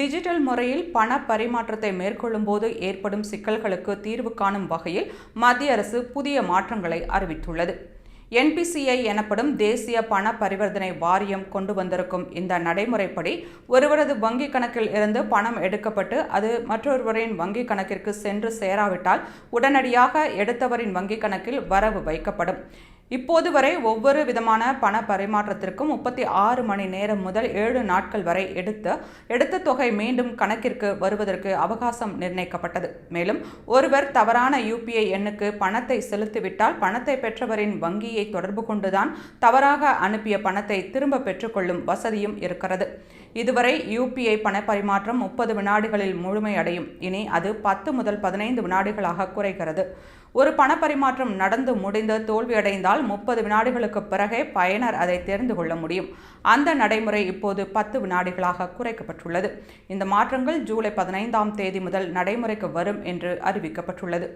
Digital முறையில் பண பரிமாற்றத்தை மேற்கொள்ளும் போது ஏற்படும் சிக்கல்களுக்கு தீர்வு காணும் வகையில் மத்திய அரசு புதிய மாற்றங்களை அறிவித்துள்ளது. என்பிசிஐ எனப்படும் தேசிய பண பரிவர்த்தனை வாரியம் கொண்டு வந்திருக்கும் இந்த நடைமுறைப்படி ஒருவரது வங்கிக் கணக்கில் இருந்து பணம் எடுக்கப்பட்டு அது மற்றொருவரின் வங்கிக் கணக்கிற்கு சென்று சேராவிட்டால் உடனடியாக எடுத்தவரின் வங்கிக் கணக்கில் வரவு வைக்கப்படும். இப்போது வரை ஒவ்வொரு விதமான பண பரிமாற்றத்திற்கும் முப்பத்தி ஆறு மணி நேரம் முதல் ஏழு நாட்கள் வரை எடுத்து எடுத்த தொகை மீண்டும் கணக்கிற்கு வருவதற்கு அவகாசம் நிர்ணயிக்கப்பட்டது. மேலும் ஒருவர் தவறான யூபிஐ எண்ணுக்கு பணத்தை செலுத்திவிட்டால் பணத்தை பெற்றவரின் வங்கியை தொடர்பு கொண்டுதான் தவறாக அனுப்பிய பணத்தை திரும்ப பெற்றுக்கொள்ளும் வசதியும் இருக்கிறது. இதுவரை யூபிஐ பண பரிமாற்றம் முப்பது வினாடிகளில் முழுமையடையும் இனி அது பத்து முதல் பதினைந்து வினாடிகளாக குறைகிறது. ஒரு பணப்பரிமாற்றம் நடந்து முடிந்து தோல்வியடைந்தால் முப்பது வினாடிகளுக்கு பிறகே பயனர் அதை தெரிந்து கொள்ள முடியும். அந்த நடைமுறை இப்போது பத்து வினாடிகளாக குறைக்கப்பட்டுள்ளது. இந்த மாற்றங்கள் ஜூலை பதினைந்தாம் தேதி முதல் நடைமுறைக்கு வரும் என்று அறிவிக்கப்பட்டுள்ளது.